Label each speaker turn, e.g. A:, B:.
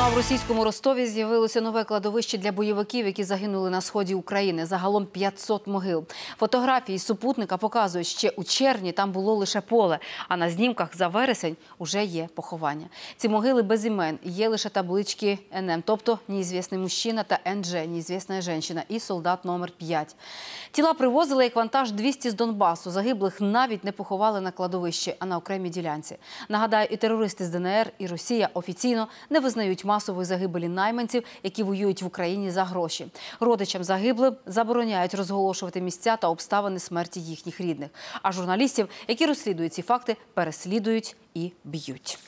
A: Ну а в російському Ростові з'явилося нове кладовище для бойовиків, які загинули на сході України. Загалом 500 могил. Фотографії супутника показують, ще у червні там було лише поле, а на знімках за вересень уже є поховання. Ці могили без імен. Є лише таблички НМ, тобто неізвісний мужчина та НЖ, неізвісна жінка і солдат номер 5. Тіла привозили як вантаж 200 з Донбасу. Загиблих навіть не поховали на кладовищі, а на окремій ділянці. Нагадаю, і терористи з ДНР, і Росія офіційно не визнають масової загибелі найманців, які воюють в Україні за гроші. Родичам загиблим забороняють розголошувати місця та обставини смерті їхніх рідних. А журналістів, які розслідують ці факти, переслідують і б'ють.